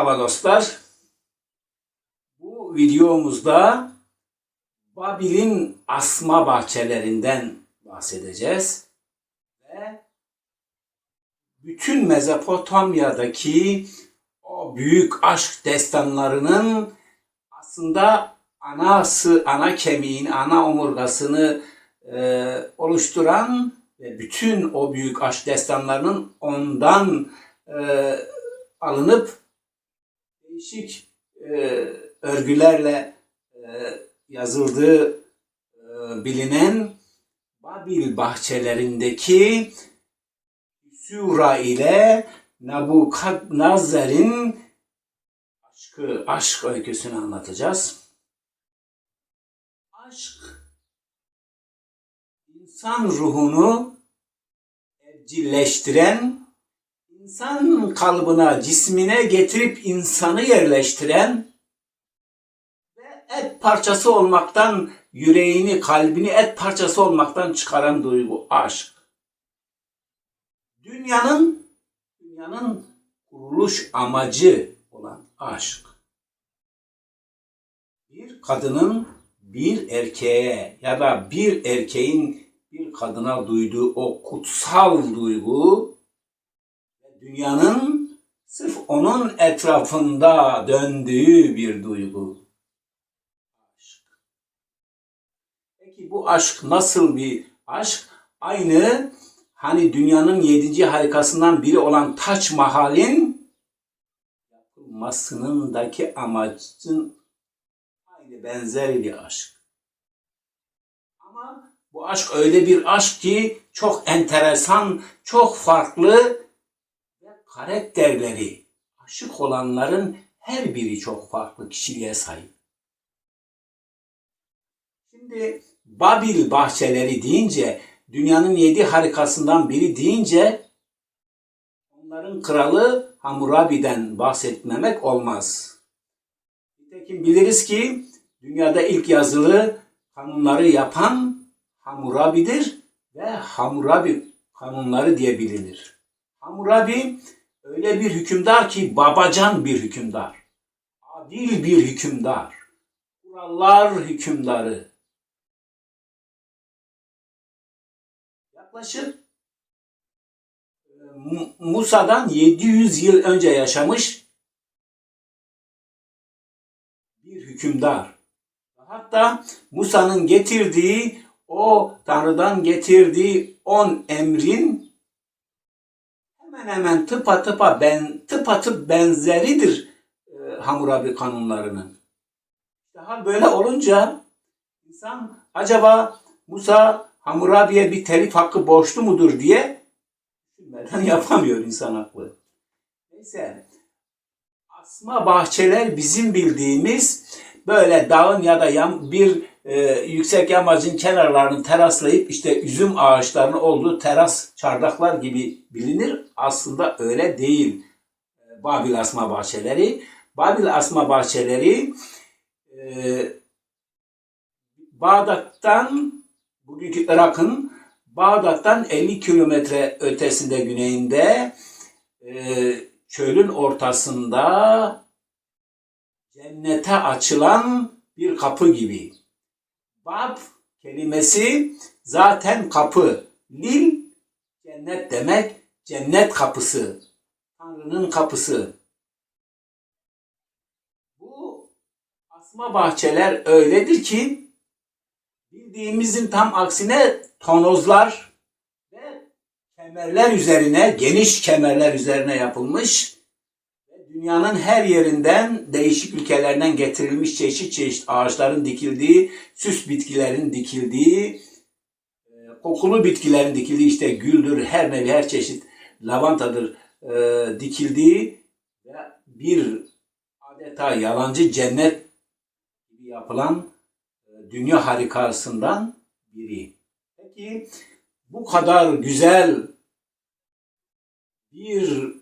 Merhaba dostlar. Bu videomuzda Babil'in asma bahçelerinden bahsedeceğiz. Ve bütün Mezopotamya'daki o büyük aşk destanlarının aslında anası, ana kemiğini, ana omurgasını e, oluşturan ve bütün o büyük aşk destanlarının ondan e, alınıp değişik e, örgülerle e, yazıldığı e, bilinen Babil bahçelerindeki Sura ile Nabukadnezar'ın aşkı, aşk öyküsünü anlatacağız. Aşk insan ruhunu evcilleştiren insan kalıbına, cismine getirip insanı yerleştiren ve et parçası olmaktan yüreğini, kalbini et parçası olmaktan çıkaran duygu aşk. Dünyanın dünyanın kuruluş amacı olan aşk. Bir kadının bir erkeğe ya da bir erkeğin bir kadına duyduğu o kutsal duygu dünyanın sırf onun etrafında döndüğü bir duygu. Peki bu aşk nasıl bir aşk? Aynı hani dünyanın yedinci harikasından biri olan Taç Mahal'in yapılmasınındaki amacın aynı benzer bir aşk. Ama bu aşk öyle bir aşk ki çok enteresan, çok farklı karakterleri aşık olanların her biri çok farklı kişiliğe sahip. Şimdi Babil bahçeleri deyince, dünyanın yedi harikasından biri deyince onların kralı Hammurabi'den bahsetmemek olmaz. Nitekim biliriz ki dünyada ilk yazılı kanunları yapan Hammurabi'dir ve Hammurabi kanunları diye bilinir. Hammurabi öyle bir hükümdar ki babacan bir hükümdar. Adil bir hükümdar. Kurallar hükümdarı. Yaklaşık e, Musa'dan 700 yıl önce yaşamış bir hükümdar. Hatta Musa'nın getirdiği o Tanrı'dan getirdiği on emrin hemen hemen tıpa tıpa ben tıpa tıp benzeridir e, Hammurabi kanunlarının. Daha böyle olunca insan acaba Musa Hammurabi'ye bir telif hakkı borçlu mudur diye düşünmeden yapamıyor insan aklı. Neyse asma bahçeler bizim bildiğimiz böyle dağın ya da yam, bir e, yüksek yamacın kenarlarını teraslayıp işte üzüm ağaçlarının olduğu teras çardaklar gibi bilinir. Aslında öyle değil. E, Babil asma bahçeleri. Babil asma bahçeleri e, Bağdat'tan bugünkü Irak'ın Bağdat'tan 50 kilometre ötesinde güneyinde e, çölün ortasında cennete açılan bir kapı gibi. Bab kelimesi zaten kapı. Lil cennet demek. Cennet kapısı. Tanrı'nın kapısı. Bu asma bahçeler öyledir ki bildiğimizin tam aksine tonozlar ve kemerler üzerine, geniş kemerler üzerine yapılmış dünyanın her yerinden değişik ülkelerden getirilmiş çeşit çeşit ağaçların dikildiği, süs bitkilerin dikildiği, e, kokulu bitkilerin dikildiği işte güldür, her nevi her çeşit lavantadır e, dikildiği ve bir adeta yalancı cennet gibi yapılan e, dünya harikasından biri. Peki bu kadar güzel bir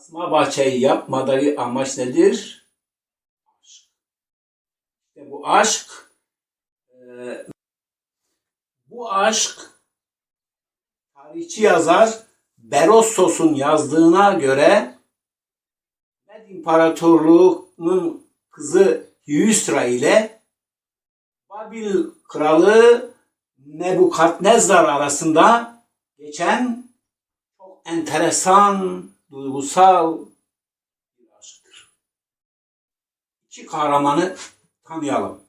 asma bahçeyi yapmadaki amaç nedir? Aşk. Bu aşk e, bu aşk tarihçi yazar Berossos'un yazdığına göre İmparatorluğunun kızı Hüsra ile Babil kralı Nebukadnezar arasında geçen çok enteresan, duygusal bir aşktır. İki kahramanı tanıyalım.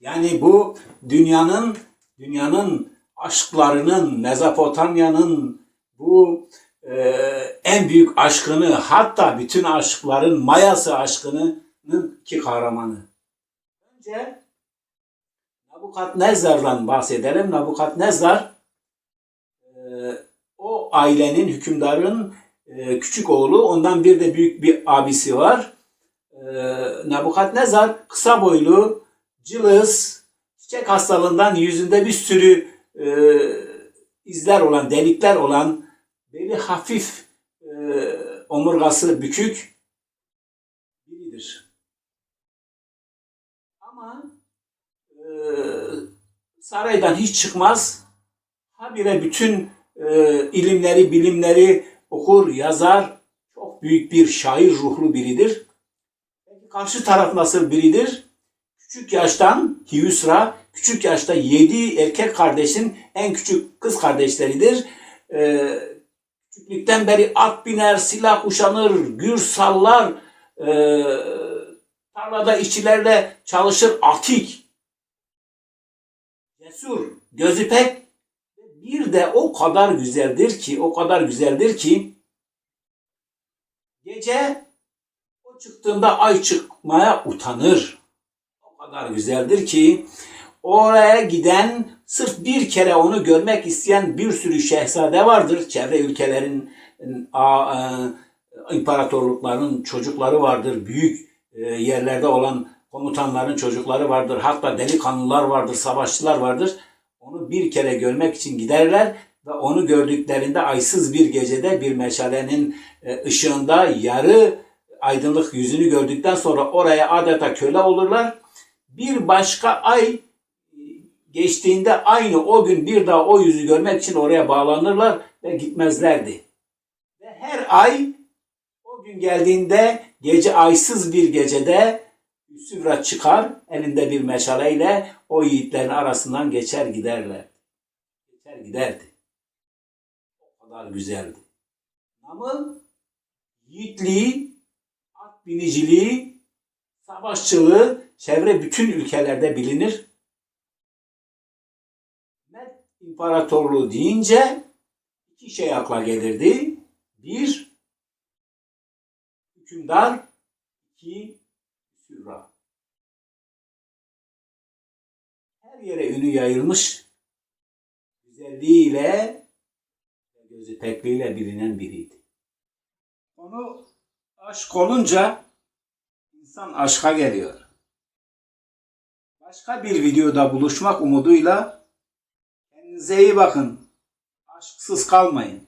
Yani bu dünyanın dünyanın aşklarının, Mezopotamya'nın bu e, en büyük aşkını hatta bütün aşkların mayası aşkının iki kahramanı. Önce Nabukadnezar'dan bahsedelim. Nabukadnezar e, ailenin hükümdarın e, küçük oğlu. Ondan bir de büyük bir abisi var. E, Nabukadnezar kısa boylu, cılız, çiçek hastalığından yüzünde bir sürü e, izler olan, delikler olan, beli hafif, e, omurgası bükük biridir. Ama saraydan hiç çıkmaz. Habire bütün e, ilimleri, bilimleri okur, yazar. Çok büyük bir şair ruhlu biridir. Karşı taraf nasıl biridir? Küçük yaştan Hiyusra, küçük yaşta yedi erkek kardeşin en küçük kız kardeşleridir. Ee, küçüklükten beri at biner, silah kuşanır, gür sallar, e, tarlada işçilerle çalışır, atik, cesur, gözü pek. Bir de o kadar güzeldir ki, o kadar güzeldir ki gece o çıktığında ay çıkmaya utanır o kadar güzeldir ki oraya giden sırf bir kere onu görmek isteyen bir sürü şehzade vardır. Çevre ülkelerin e, imparatorlukların çocukları vardır. Büyük e, yerlerde olan komutanların çocukları vardır. Hatta delikanlılar vardır, savaşçılar vardır. Onu bir kere görmek için giderler ve onu gördüklerinde aysız bir gecede bir meşalenin e, ışığında yarı aydınlık yüzünü gördükten sonra oraya adeta köle olurlar bir başka ay geçtiğinde aynı o gün bir daha o yüzü görmek için oraya bağlanırlar ve gitmezlerdi. Ve her ay o gün geldiğinde gece aysız bir gecede Süvra çıkar elinde bir meşaleyle o yiğitlerin arasından geçer giderler. Geçer giderdi. O kadar güzeldi. Namı yiğitliği, at biniciliği, savaşçılığı çevre bütün ülkelerde bilinir. Med İmparatorluğu deyince iki şey akla gelirdi. Bir, hükümdar, iki, sürra. Her yere ünü yayılmış, güzelliğiyle gözü pekliğiyle bilinen biriydi. Onu aşk olunca insan aşka geliyor. Başka bir videoda buluşmak umuduyla kendinize iyi bakın. Aşksız kalmayın.